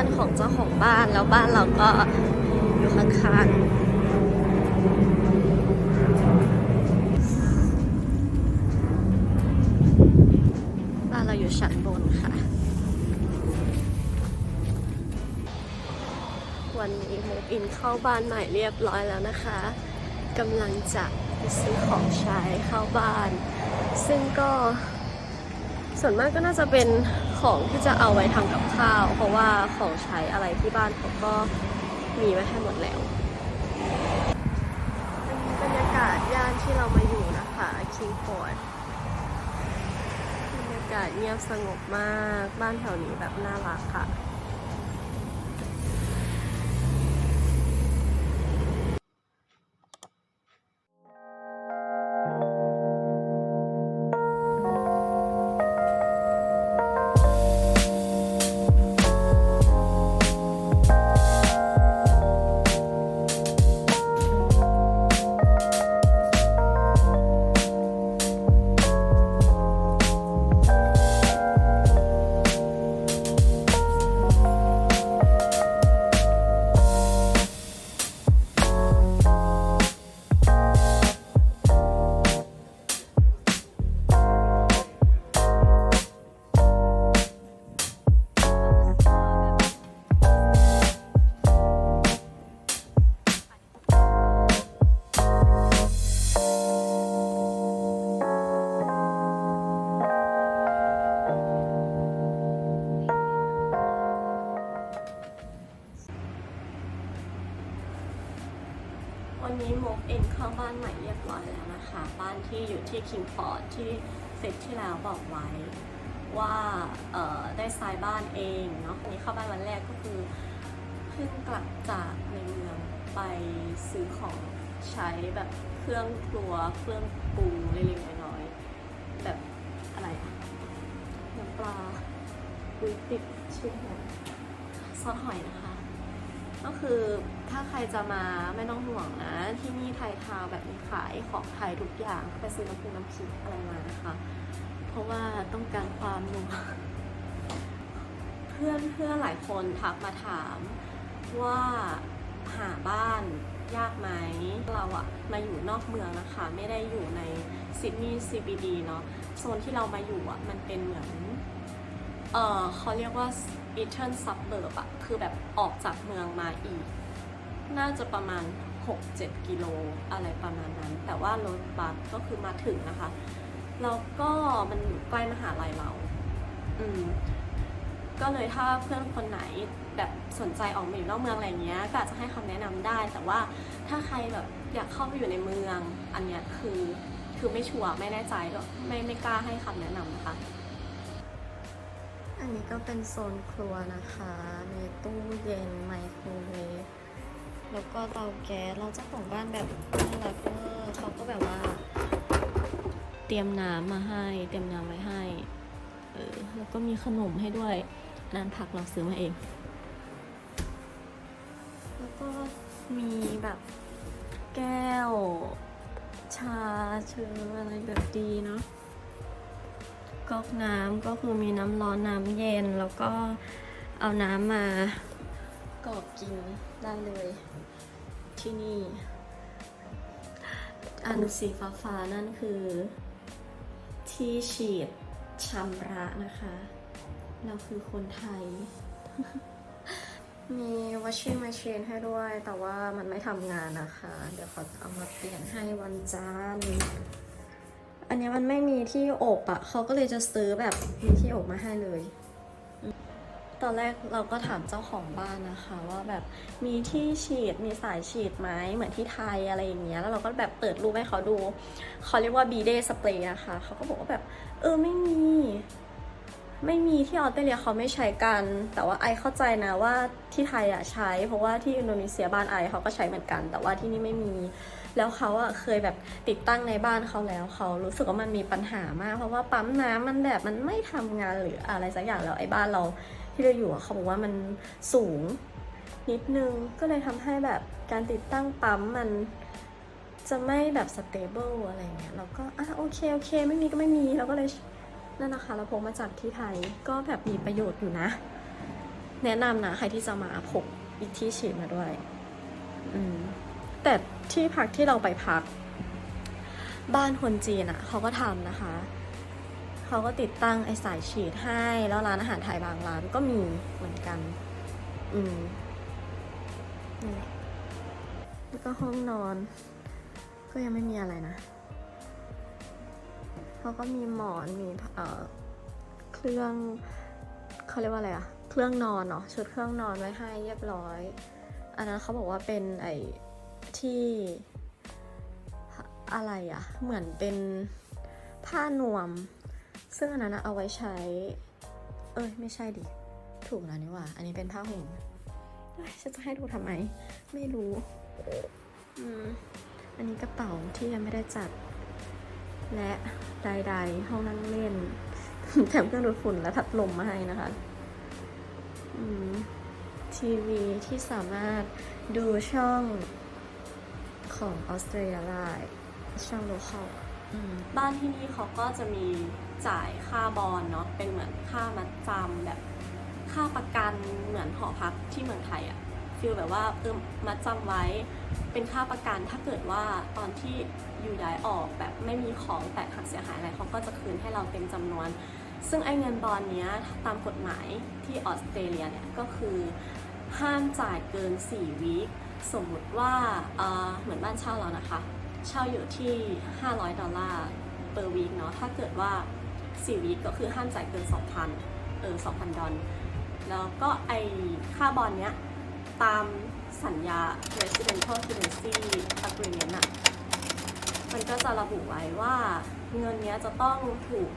านของเจ้าของบ้านแล้วบ้านเราก็อยู่ข้างๆบ้านเราอยู่ชั้นบนค่ะ วันนี้โมูฟอินเข้าบ้านใหม่เรียบร้อยแล้วนะคะกำลังจะไปซื้อของใช้เข้าบ้าน ซึ่งก็ส่วนมากก็น่าจะเป็น ของที่จะเอาไว้ทำกับข้าว เพราะว่าของใช้อะไรที่บ้านเขาก็มีไว้ให้หมดแล้วบรรยากาศย่านที่เรามาอยู่นะคะคิงพอร์ตบรรยากาศเงียบสงบมากบ้านแถวนี้แบบน่ารักค่ะ นี้มกเองเข้าบ้านใหม่เรียบร้อยแล้วนะคะ บ้านที่อยู่ที่คิงฟอร์ดที่เซตที่แล้วบอกไว้ว่าได้ทรายบ้านเองเนาะวันนี้เข้าบ้านวันแรกก็คือเพิ่งกลับจากในเมืองไปซื้อของใช้แบบเครื่องครัวเครื่องปรุงเล็กๆน้อยๆแบบอะไรอะน้ำปลาปุยติดชื่อหอยซอสหอยนะคะ ก็คือถ้าใครจะมาไม่ต้องห่วงนะ ที่นี่ไทยทาวแบบมีขายของไทยทุกอย่างไปซื้อน้ำพุน้ำพริกอะไรมานะคะ เพราะว่าต้องการความนัวเพื่อนเพื่อนหลายคนทักมาถามว่าหาบ้านยากไหมเราอะมาอยู่นอกเมืองนะคะ ไม่ได้อยู่ในซิดนีย์ CBD เนาะโซนที่เรามาอยู่อะมันเป็นเหมือนเออเขาเรียกว่า Eastern Suburb อะคือแบบออกจากเมืองมาอีก น่าจะประมาณ 6-7 กิโลอะไรประมาณนั้น แต่ว่ารถบัสก็คือมาถึงนะคะ แล้วก็มันอยู่ใกล้มหาลัยเรา อืม ก็เลยถ้าเพื่อนคนไหนแบบสนใจออกมาอยู่นอกเมืองอะไรเงี้ย ก็อาจจะให้คำแนะนำได้ แต่ว่าถ้าใครแบบอยากเข้าไปอยู่ในเมือง อันเนี้ยคือคือไม่ชัวร์ไม่แน่ใจก็ไม่ไม่กล้าให้คำแนะนำนะคะ อันนี้ก็เป็นโซนครัวนะคะ มีตู้เย็นไมโครเวฟ แล้วก็เตาแก๊ส เราเจ้าของบ้านแบบน่ารักเวอร์เขาก็แบบว่า เตรียมน้ำมาให้ เตรียมน้ำไว้ให้ เออ แล้วก็มีขนมให้ด้วยน้ำผักเราซื้อมาเอง แล้วก็มีแบบแก้ว ชาเชิญอะไรแบบดีเนาะ ก๊อกน้ำก็คือมีน้ำร้อนน้ำเย็น แล้วก็เอาน้ำมากรอกกินได้เลย ที่นี่อันสีฟ้าฟ้าๆนั่นคือ ที่ฉีดชำระนะคะ เราคือคนไทย มี washing machine ให้ด้วย แต่ว่ามันไม่ทำงานนะคะ เดี๋ยวขอเอามาเปลี่ยนให้วันจันทร์ อันนี้มันไม่มีที่อบอะ่ะเขาก็เลยจะซื้อแบบมีที่อบมาให้เลย ตอนแรกเราก็ถามเจ้าของบ้านนะคะ ว่าแบบมีที่ฉีดมีสายฉีดไหมเหมือนที่ไทยอะไรอย่างเงี้ยแล้วเราก็แบบเปิดรูปให้เขาดูเขาเรียกว่า b ีเดสเปรย์นะคะเขาก็บอกว่าแบบเออไม่มีไม่มีที่ออสเตรเลียเขาไม่ใช้กัน แต่ว่าไอเข้าใจนะว่าที่ไทยอะใช้ เพราะว่าที่อินโดนีเซียบ้านไอเขาก็ใช้เหมือนกัน แต่ว่าที่นี่ไม่มี แล้วเขาอะเคยแบบติดตั้งในบ้านเขาแล้วเขารู้สึกว่ามันมีปัญหามาก เพราะว่าปั๊มน้ำมันแบบมันไม่ทำงานหรืออะไรสักอย่างแล้วไอ้บ้านเราที่เราอยู่เขาบอกว่ามันสูงนิดนึงก็เลยทำให้แบบการติดตั้งปั๊มมันจะไม่แบบสเตเบิลอะไรเงี้ยเราก็อะโอเคโอเค ไม่มีก็ไม่มีเราก็เลยนั่นนะคะเราพกมาจากที่ไทยก็แบบมีประโยชน์อยู่นะ แนะนำนะ ใครที่จะมาพกอีกที่ฉีดมาด้วย อืม แต่ที่พักที่เราไปพัก บ้านคนจีนอะ่ะเขาก็ทำนะคะ เขาก็ติดตั้งไอ้สายฉีดให้ แล้วร้านอาหารไทยบางร้านก็มีเหมือนกัน อืมนี่แล้วก็ห้องนอน ก็ยังไม่มีอะไรนะ เขาก็มีหมอนมีเอ่อเครื่องเขาเรียกว่าอะไรอะเครื่องนอนเนาะชุดเครื่องนอนไว้ให้เรียบร้อย อันนั้นเขาบอกว่าเป็นไอ ที่อะไรอะเหมือนเป็นผ้านวม ซึ่งอันนั้นอะเอาไว้ใช้ เอ้ย ไม่ใช่ดิ ถูกแล้วนี่ว่า อันนี้เป็นผ้าห่มฉันจะให้ดูทำไม ไม่รู้อืมอันนี้กระเป๋าที่ยังไม่ได้จัด และใดๆห้องนั่งเล่น แถมเครื่องดูดฝุ่นและพัดลมมาให้นะคะทีวีที่สามารถดูช่อง ของออสเตรเลียได้ช่องโลเคอลบ้านที่นี่เขาก็จะมีจ่ายค่าบอลเนาะเป็นเหมือนค่ามัดจำแบบค่าประกันเหมือนหอพักที่เมืองไทยอะฟีลแบบว่าเออมัดจำไว้เป็นค่าประกันถ้าเกิดว่าตอนที่อยู่ย้ายออกแบบไม่มีของแตกหักเสียหายอะไรเขาก็จะคืนให้เราเต็มจำนวน ซึ่งไอ้เงินบอลเนี้ยตามกฎหมายที่ออสเตรเลียเนี่ยก็คือ ห้ามจ่ายเกิน 4 วีคสมมุติว่าเหมือนบ้านเช่าเรานะคะ เช่าอยู่ที่ 500 ดอลลาร์ per week เนาะถ้าเกิดว่า 4 วีคก็คือห้ามจ่ายเกิน 2,000 เออ 2,000 ดอลแล้วก็ไอค่าบอลเนี้ย ตามสัญญา residential tenancy agreement อะมันก็จะระบุไว้ว่าเงินเนี้ยจะต้องถูก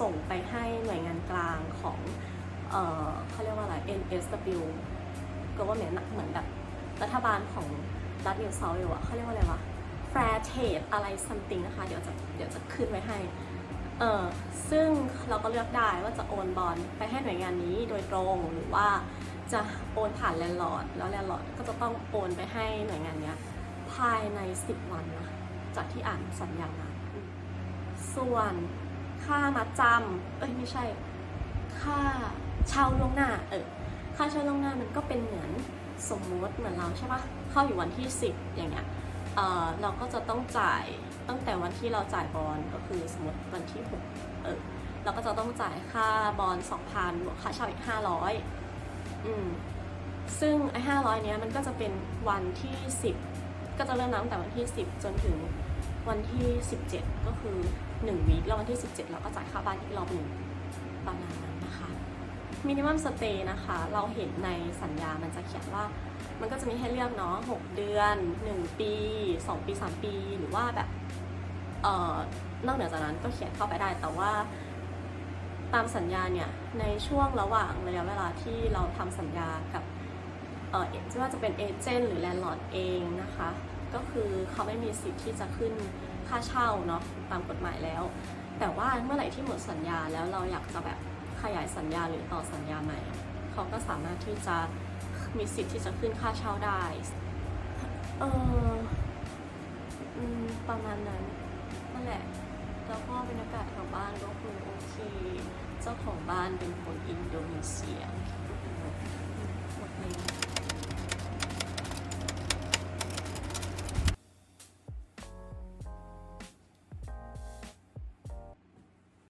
ส่งไปให้หน่วยงานกลางของ เออเขาเรียกว่าอะไร NSW government อะเหมือนแบบรัฐบาลของรัฐนิวเซาท์เวลอะเขาเรียกว่าอะไรวะ Fair Trade อะไร something นะคะ เดี๋ยวจะเดี๋ยวจะขึ้นไว้ให้ เออซึ่งเราก็เลือกได้ว่าจะโอนบอลไปให้หน่วยงานนี้โดยตรงหรือว่าจะโอนผ่านแลนด์ลอร์ดแล้วแลนด์ลอร์ดก็จะต้องโอนไปให้หน่วยงานเนี้ยภายใน 10 วันนะจากที่อ่านสัญญามาส่วนค่ามัดจำเอ้ยไม่ใช่ ค่าเช่าล่วงหน้าเออ ค่าเช่าล่วงหน้ามันก็เป็นเหมือนสมมุติเหมือนเราใช่ปะเข้าอยู่วันที่ 10 อย่างเงี้ยเออเราก็จะต้องจ่ายตั้งแต่วันที่เราจ่ายบอลก็คือสมมติวันที่6เออเราก็จะต้องจ่ายค่าบอล2,000บวกค่าเช่าอีก 500อืมซึ่งไอ้500 เนี้ยมันก็จะเป็นวันที่ 10 ก็จะเริ่มนับตั้งแต่วันที่ 10 จนถึงวันที่ 17 ก็คือ1วีคแล้ววันที่ 17 เราก็จ่ายค่าบ้านอีกรอบหนึ่งประมาณนั้น มินิมัมสเตย์นะคะ เราเห็นในสัญญามันจะเขียนว่า มันก็จะมีให้เลือกเนาะ6เดือน 1 ปี 2 ปี 3 ปี หรือว่าแบบเอ่อนอกเหนือจากนั้นก็เขียนเข้าไปได้ แต่ว่าตามสัญญาเนี่ย ในช่วงระหว่างระยะเวลาที่เราทำสัญญากับเอ่อไม่ว่าจะเป็นเอเจนต์หรือแลนด์ลอร์ดเองนะคะ ก็คือเขาไม่มีสิทธิ์ที่จะขึ้นค่าเช่าเนาะตามกฎหมายแล้ว แต่ว่าเมื่อไหร่ที่หมดสัญญาแล้วเราอยากจะแบบ ขยายสัญญาหรือต่อสัญญาใหม่ เขาก็สามารถที่จะมีสิทธิ์ที่จะขึ้นค่าเช่าได้ เอออืมประมาณนั้นนั่นแหละ แล้วก็บรรยากาศแถวบ้านก็คือโอเค เจ้าของบ้านเป็นคนอินโดนีเซีย